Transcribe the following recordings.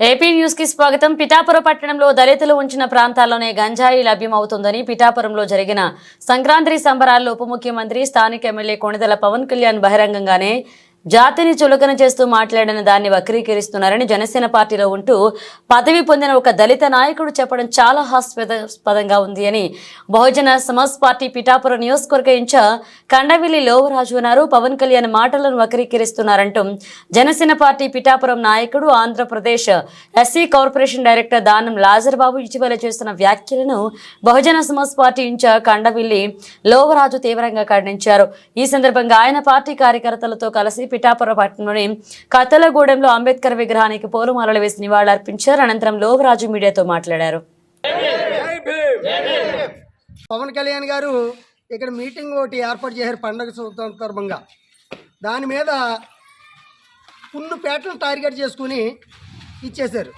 AP న్యూస్కి స్వాగతం. పిఠాపురం పట్టణంలో దళితులు ఉంచిన ప్రాంతాల్లోనే గంజాయి లభ్యమవుతుందని పిఠాపురంలో జరిగిన సంక్రాంతి సంబరాల్లో ఉప ముఖ్యమంత్రి స్థానిక ఎమ్మెల్యే కొణిదల పవన్ కళ్యాణ్ బహిరంగంగానే జాతిని చులకన చేస్తూ మాట్లాడిన దాన్ని వక్రీకరిస్తున్నారని జనసేన పార్టీలో ఉంటూ పదవి పొందిన ఒక దళిత నాయకుడు చెప్పడం చాలా హాస్యాస్పదంగా ఉంది అని బహుజన సమాజ్ పార్టీ పిఠాపురం నియోజకవర్గ ఇన్ఛార్జ్ కండవిల్లి లోవరాజు అన్నారు. పవన్ కళ్యాణ్ మాటలను వక్రీకరిస్తున్నారంటూ జనసేన పార్టీ పిఠాపురం నాయకుడు ఆంధ్రప్రదేశ్ ఎస్సీ కార్పొరేషన్ డైరెక్టర్ దానం లాజర్బాబు ఇటీవల చేస్తున్న వ్యాఖ్యలను బహుజన సమాజ్ పార్టీ ఇన్ఛార్జ్ కండవిల్లి లోవరాజు తీవ్రంగా ఖండించారు. ఈ సందర్భంగా ఆయన పార్టీ కార్యకర్తలతో కలిసి పిఠాపురపట్నంలోని పట్టణంలోని అంబేద్కర్ విగ్రహానికి పూలమాలలు వేసి నివాళులర్పించారు. అనంతరం లోవరాజు మీడియాతో మాట్లాడారు. పవన్ కళ్యాణ్ గారు ఇక్కడ మీటింగ్ ఒకటి ఏర్పాటు చేశారు పండుగ సందర్భంగా. దాని మీద కొన్ని పేటలను టార్గెట్ చేసుకుని ఇచ్చేశారు.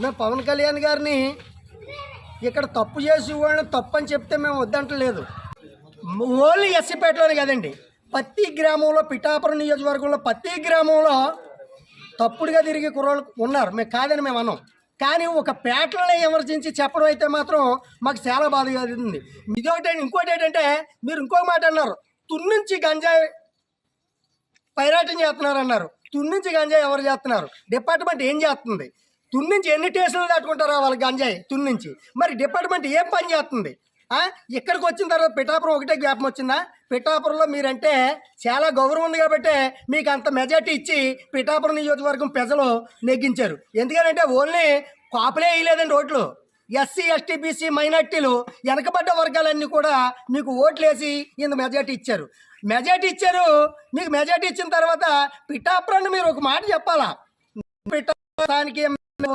మేము పవన్ కళ్యాణ్ గారిని ఇక్కడ తప్పు చేసి వాళ్ళని తప్పు అని చెప్తే మేము వద్దంటలేదు. ఓన్లీ ఎస్సీపేటలోనే కదండి. పత్తి గ్రామంలో పిఠాపురం నియోజకవర్గంలో పత్తి గ్రామంలో తప్పుడుగా తిరిగి కుర్రోళ్ళు ఉన్నారు. మేము కాదని మేము అన్నాం. కానీ ఒక పేటలను విమర్శించి చెప్పడం అయితే మాత్రం మాకు చాలా బాధగా ఉంది ఇదొకటి ఇంకోటి ఏంటంటే మీరు ఇంకో మాట అన్నారు. తున్నుంచి గంజాయి పైరాటం చేస్తున్నారు అన్నారు. తున్నుంచి గంజాయి ఎవరు చేస్తున్నారు? డిపార్ట్మెంట్ ఏం చేస్తుంది? తున్నుంచి ఎన్ని టేస్టులు తట్టుకుంటారా వాళ్ళ గంజాయి? తున్నుంచి మరి డిపార్ట్మెంట్ ఏం పని చేస్తుంది? ఇక్కడికి వచ్చిన తర్వాత పిఠాపురం ఒకటే జ్ఞాపం వచ్చిందా? పిఠాపురంలో మీరంటే చాలా గౌరవం ఉంది కాబట్టి మీకు అంత మెజార్టీ ఇచ్చి పిఠాపురం నియోజకవర్గం ప్రజలు నెగ్గించారు. ఎందుకంటే ఓన్లీ కాపులే వేయలేదండి ఓట్లు. ఎస్సీ ఎస్టీ బీసీ మైనార్టీలు వెనకబడ్డ వర్గాలన్నీ కూడా మీకు ఓట్లు వేసి ఇంత మెజార్టీ ఇచ్చారు. మెజార్టీ ఇచ్చారు మీకు మెజార్టీ ఇచ్చిన తర్వాత పిఠాపురాన్ని మీరు ఒక మాట చెప్పాలా? పిఠాపురానికి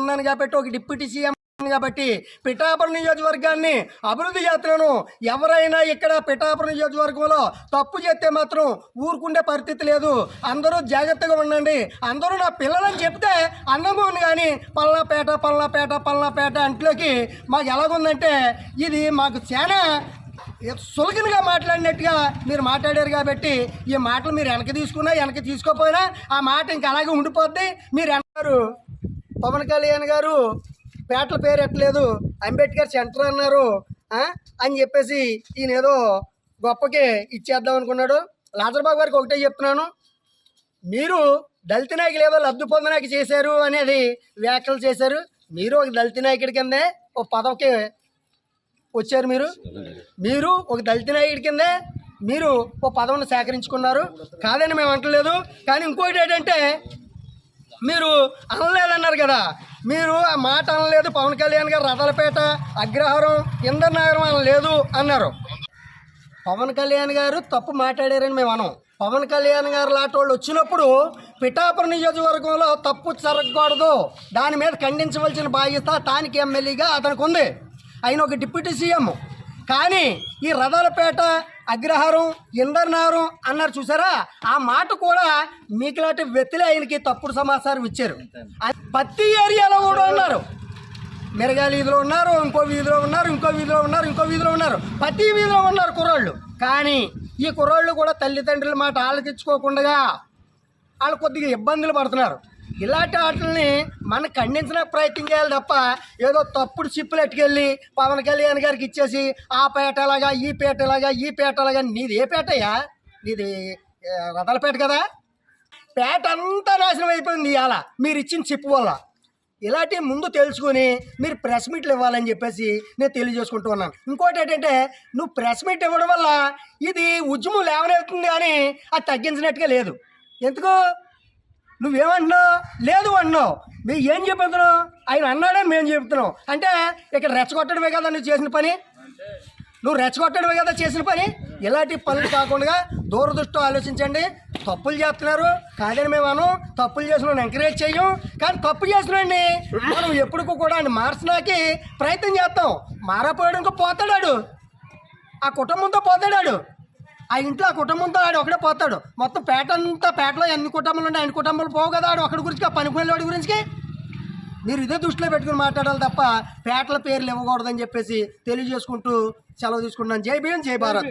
ఉన్నాను కాబట్టి ఒక డిప్యూటీ సీఎం కాబట్టి పిఠాపురం నియోజకవర్గాన్ని అభివృద్ధి చేస్తున్నాను ఎవరైనా ఇక్కడ పిఠాపురం నియోజకవర్గంలో తప్పు చేస్తే మాత్రం ఊరుకుండే పరిస్థితి లేదు. అందరూ జాగ్రత్తగా ఉండండి. అందరూ నా పిల్లలని చెప్తే అందంగా ఉంది కానీ పల్లాపేట పల్లాపేట పల్లాపేట అంట్లోకి మాకు ఎలాగుందంటే ఇది మాకు చాలా సులగనగా మాట్లాడినట్టుగా మీరు మాట్లాడారు కాబట్టి ఈ మాటలు మీరు వెనక తీసుకున్నా వెనక తీసుకోపోయినా ఆ మాట ఇంకా అలాగే ఉండిపోద్ది. మీరు అంటారు పవన్ కళ్యాణ్ గారు పేటల పేరు ఎట్టలేదు అంబేద్కర్ సెంటర్ అన్నారు అని చెప్పేసి ఈయన ఏదో గొప్పకి ఇచ్చేద్దాం అనుకున్నాడు. లాజర్బాబు గారికి ఒకటే చెప్తున్నాను. మీరు దళిత నాయకులు ఏదో లబ్ధి పొందడానికి చేశారు అనేది వ్యాఖ్యలు చేశారు. మీరు ఒక దళిత నాయకుడి కిందే ఒక పదవికి వచ్చారు మీరు. మీరు ఒక దళిత నాయకుడి కిందే మీరు ఓ పదవిని సేకరించుకున్నారు. కాదని మేము అంటలేదు. కానీ ఇంకోటి ఏంటంటే మీరు అనలేదన్నారు కదా. మీరు ఆ మాట అనలేదు. పవన్ కళ్యాణ్ గారు రథలపేట అగ్రహారం ఇంద్రనగరం అనలేదు అన్నారు. పవన్ కళ్యాణ్ గారు తప్పు మాట్లాడారని మేము అనం. పవన్ కళ్యాణ్ గారు లాంటి వాళ్ళు వచ్చినప్పుడు పిఠాపురం నియోజకవర్గంలో తప్పు జరగకూడదు. దాని మీద ఖండించవలసిన బాధ్యత తానికి ఎమ్మెల్యేగా అతనికి ఉంది. ఆయన ఒక డిప్యూటీ సీఎం. కానీ ఈ రథాలపేట అగ్రహారం ఇందర్నారం అన్నారు చూసారా? ఆ మాట కూడా మీకులాంటి వ్యక్తులే ఆయనకి తప్పుడు సమాచారం ఇచ్చారు. ప్రతి ఏరియాలో కూడా ఉన్నారు. మిరగాల వీధిలో ఉన్నారు ఇంకో వీధిలో ఉన్నారు ఇంకో వీధిలో ఉన్నారు ఇంకో వీధిలో ఉన్నారు. ప్రతి వీధిలో ఉన్నారు కుర్రాళ్ళు. కానీ ఈ కుర్రాళ్ళు కూడా తల్లిదండ్రుల మాట ఆలోచించుకోకుండా వాళ్ళు కొద్దిగా ఇబ్బందులు పడుతున్నారు. ఇలాంటి వాటిని మనం ఖండించడానికి ప్రయత్నం చేయాలి తప్ప ఏదో తప్పుడు చిప్పులు ఎట్టుకెళ్ళి పవన్ కళ్యాణ్ గారికి ఇచ్చేసి ఆ పేటలాగా ఈ పేట ఎలాగా ఈ పేట అలాగా నీది ఏ పేటయ్యా? నీది రథలపేట కదా? పేట అంతా నాశనం అయిపోయింది ఇవాళ. మీరు ఇచ్చిన చిప్పు వల్ల. ఇలాంటి ముందు తెలుసుకొని మీరు ప్రెస్ మీట్లు ఇవ్వాలని చెప్పేసి నేను తెలియజేసుకుంటూ ఉన్నాను. ఇంకోటి ఏంటంటే నువ్వు ప్రెస్ మీట్ ఇవ్వడం వల్ల ఇది ఉద్యమం లేవనవుతుంది కానీ అది తగ్గించినట్టుగా లేదు. ఎందుకు? నువ్వేమంటున్నావు? లేదు అన్నావు మేము ఏం చెప్తున్నావు ఆయన అన్నాడే మేము చెప్తున్నాం. అంటే ఇక్కడ రెచ్చగొట్టడమే కదా నువ్వు చేసిన పని? నువ్వు రెచ్చగొట్టడమే కదా చేసిన పని? ఇలాంటి పనులు కాకుండా దూరదృష్టి ఆలోచించండి. తప్పులు చేస్తున్నారు కాదని మేము అను తప్పులు చేసిన ఎంకరేజ్ చేయం కానీ తప్పు చేసినండి మనం ఎప్పటికూ కూడా ఆయన మార్చడానికి ప్రయత్నం చేస్తాం. మారపోయాడు ఇంకో పోతాడాడు. ఆ కుటుంబంతో పోతాడాడు. ఆ ఇంట్లో ఆ కుటుంబంతో ఆడు ఒకడే పోతాడు. మొత్తం పేట అంతా పేటలో ఎన్ని కుటుంబాలు ఉంటాయి ఆయన కుటుంబాలు పోవు కదా ఆడు ఒకడి గురించి ఆ వాడి గురించి? మీరు ఇదే దృష్టిలో పెట్టుకుని మాట్లాడాలి తప్ప పేటల పేర్లు ఇవ్వకూడదని చెప్పేసి తెలియజేసుకుంటూ సెలవు తీసుకుంటున్నాను. జై భీమ్ జై భారత్.